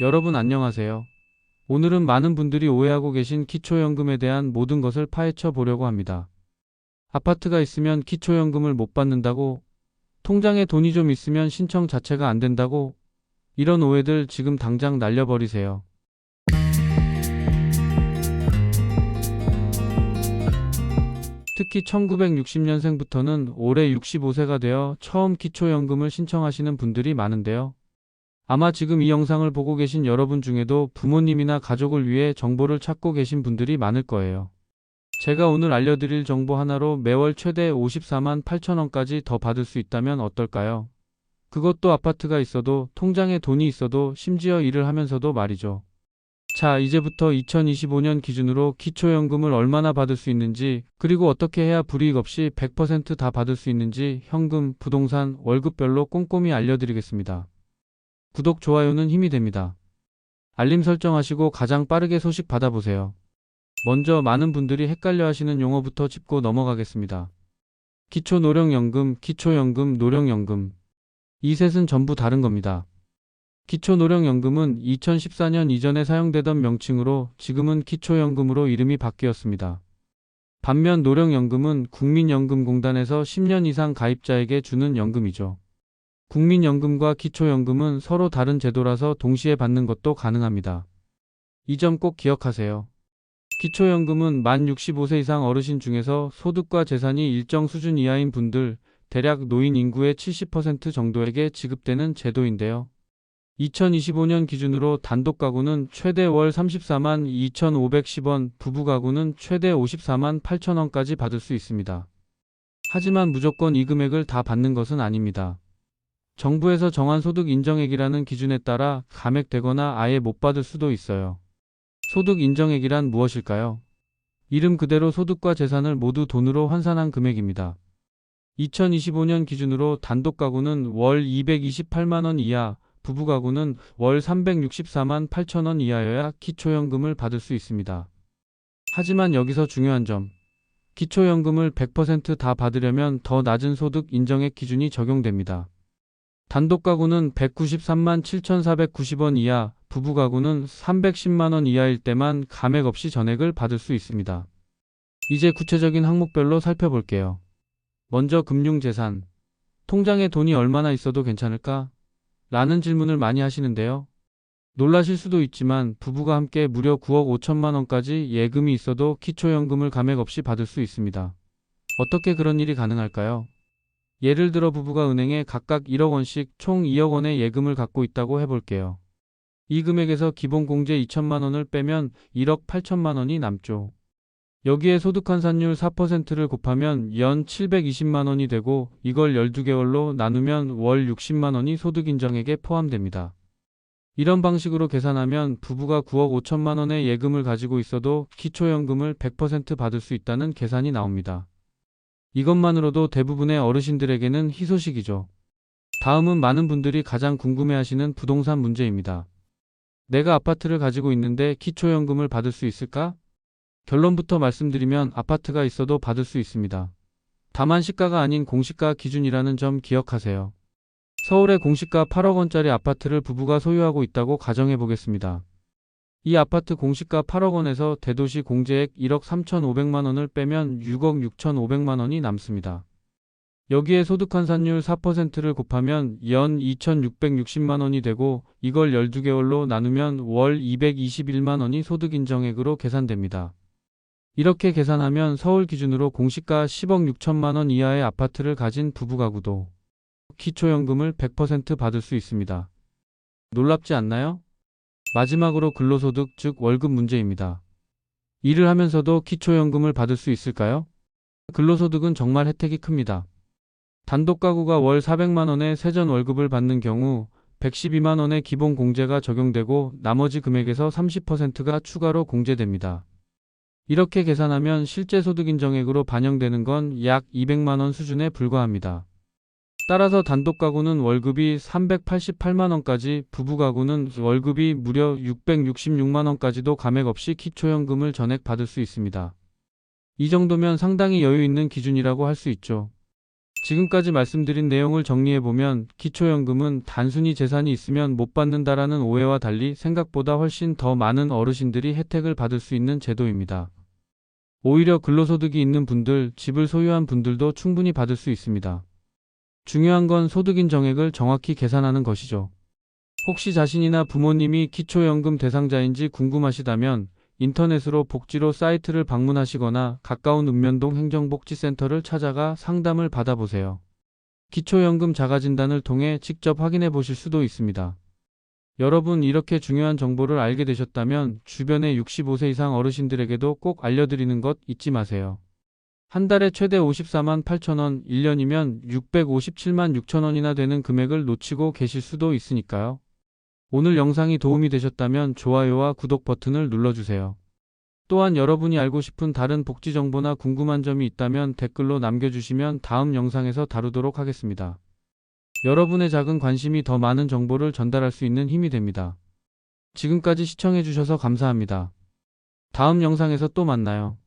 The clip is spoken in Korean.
여러분 안녕하세요. 오늘은 많은 분들이 오해하고 계신 기초연금에 대한 모든 것을 파헤쳐 보려고 합니다. 아파트가 있으면 기초연금을 못 받는다고, 통장에 돈이 좀 있으면 신청 자체가 안 된다고, 이런 오해들 지금 당장 날려버리세요. 특히 1960년생부터는 올해 65세가 되어 처음 기초연금을 신청하시는 분들이 많은데요. 아마 지금 이 영상을 보고 계신 여러분 중에도 부모님이나 가족을 위해 정보를 찾고 계신 분들이 많을 거예요. 제가 오늘 알려드릴 정보 하나로 매월 최대 54만 8천원까지 더 받을 수 있다면 어떨까요? 그것도 아파트가 있어도 통장에 돈이 있어도 심지어 일을 하면서도 말이죠. 자, 이제부터 2025년 기준으로 기초연금을 얼마나 받을 수 있는지, 그리고 어떻게 해야 불이익 없이 100%다 받을 수 있는지 현금, 부동산, 월급별로 꼼꼼히 알려드리겠습니다. 구독, 좋아요는 힘이 됩니다. 알림 설정하시고 가장 빠르게 소식 받아보세요. 먼저 많은 분들이 헷갈려 하시는 용어부터 짚고 넘어가겠습니다. 기초노령연금, 기초연금, 노령연금. 이 셋은 전부 다른 겁니다. 기초노령연금은 2014년 이전에 사용되던 명칭으로 지금은 기초연금으로 이름이 바뀌었습니다. 반면 노령연금은 국민연금공단에서 10년 이상 가입자에게 주는 연금이죠. 국민연금과 기초연금은 서로 다른 제도라서 동시에 받는 것도 가능합니다. 이 점 꼭 기억하세요. 기초연금은 만 65세 이상 어르신 중에서 소득과 재산이 일정 수준 이하인 분들, 대략 노인 인구의 70% 정도에게 지급되는 제도인데요. 2025년 기준으로 단독 가구는 최대 월 34만 2,510원, 부부 가구는 최대 54만 8천원까지 받을 수 있습니다. 하지만 무조건 이 금액을 다 받는 것은 아닙니다. 정부에서 정한 소득 인정액이라는 기준에 따라 감액되거나 아예 못 받을 수도 있어요. 소득 인정액이란 무엇일까요? 이름 그대로 소득과 재산을 모두 돈으로 환산한 금액입니다. 2025년 기준으로 단독 가구는 월 228만원 이하, 부부 가구는 월 364만 8천원 이하여야 기초연금을 받을 수 있습니다. 하지만 여기서 중요한 점. 기초연금을 100%다 받으려면 더 낮은 소득 인정액 기준이 적용됩니다. 단독 가구는 193만 7,490원 이하, 부부 가구는 310만 원 이하일 때만 감액 없이 전액을 받을 수 있습니다. 이제 구체적인 항목별로 살펴볼게요. 먼저 금융재산. 통장에 돈이 얼마나 있어도 괜찮을까? 라는 질문을 많이 하시는데요. 놀라실 수도 있지만 부부가 함께 무려 9억 5천만 원까지 예금이 있어도 기초연금을 감액 없이 받을 수 있습니다. 어떻게 그런 일이 가능할까요? 예를 들어 부부가 은행에 각각 1억 원씩 총 2억 원의 예금을 갖고 있다고 해볼게요. 이 금액에서 기본 공제 2천만 원을 빼면 1억 8천만 원이 남죠. 여기에 소득 환산율 4%를 곱하면 연 720만 원이 되고 이걸 12개월로 나누면 월 60만 원이 소득 인정액에 포함됩니다. 이런 방식으로 계산하면 부부가 9억 5천만 원의 예금을 가지고 있어도 기초연금을 100% 받을 수 있다는 계산이 나옵니다. 이것만으로도 대부분의 어르신들에게는 희소식이죠. 다음은 많은 분들이 가장 궁금해하시는 부동산 문제입니다. 내가 아파트를 가지고 있는데 기초연금을 받을 수 있을까? 결론부터 말씀드리면 아파트가 있어도 받을 수 있습니다. 다만 시가가 아닌 공시가 기준이라는 점 기억하세요. 서울의 공시가 8억 원짜리 아파트를 부부가 소유하고 있다고 가정해 보겠습니다. 이 아파트 공시가 8억 원에서 대도시 공제액 1억 3,500만 원을 빼면 6억 6,500만 원이 남습니다. 여기에 소득 환산율 4%를 곱하면 연 2,660만 원이 되고 이걸 12개월로 나누면 월 221만 원이 소득 인정액으로 계산됩니다. 이렇게 계산하면 서울 기준으로 공시가 10억 6천만 원 이하의 아파트를 가진 부부 가구도 기초연금을 100% 받을 수 있습니다. 놀랍지 않나요? 마지막으로 근로소득 즉 월급 문제입니다. 일을 하면서도 기초연금을 받을 수 있을까요? 근로소득은 정말 혜택이 큽니다. 단독 가구가 월 400만 원의 세전 월급을 받는 경우 112만 원의 기본 공제가 적용되고 나머지 금액에서 30%가 추가로 공제됩니다. 이렇게 계산하면 실제 소득 인정액으로 반영되는 건 약 200만 원 수준에 불과합니다. 따라서 단독 가구는 월급이 388만 원까지, 부부 가구는 월급이 무려 666만 원까지도 감액 없이 기초연금을 전액 받을 수 있습니다. 이 정도면 상당히 여유 있는 기준이라고 할 수 있죠. 지금까지 말씀드린 내용을 정리해보면 기초연금은 단순히 재산이 있으면 못 받는다라는 오해와 달리 생각보다 훨씬 더 많은 어르신들이 혜택을 받을 수 있는 제도입니다. 오히려 근로소득이 있는 분들, 집을 소유한 분들도 충분히 받을 수 있습니다. 중요한 건 소득인 정액을 정확히 계산하는 것이죠. 혹시 자신이나 부모님이 기초연금 대상자인지 궁금하시다면 인터넷으로 복지로 사이트를 방문하시거나 가까운 읍면동 행정복지센터를 찾아가 상담을 받아보세요. 기초연금 자가진단을 통해 직접 확인해 보실 수도 있습니다. 여러분 이렇게 중요한 정보를 알게 되셨다면 주변의 65세 이상 어르신들에게도 꼭 알려드리는 것 잊지 마세요. 한 달에 최대 54만 8천원, 1년이면 657만 6천원이나 되는 금액을 놓치고 계실 수도 있으니까요. 오늘 영상이 도움이 되셨다면 좋아요와 구독 버튼을 눌러주세요. 또한 여러분이 알고 싶은 다른 복지 정보나 궁금한 점이 있다면 댓글로 남겨주시면 다음 영상에서 다루도록 하겠습니다. 여러분의 작은 관심이 더 많은 정보를 전달할 수 있는 힘이 됩니다. 지금까지 시청해주셔서 감사합니다. 다음 영상에서 또 만나요.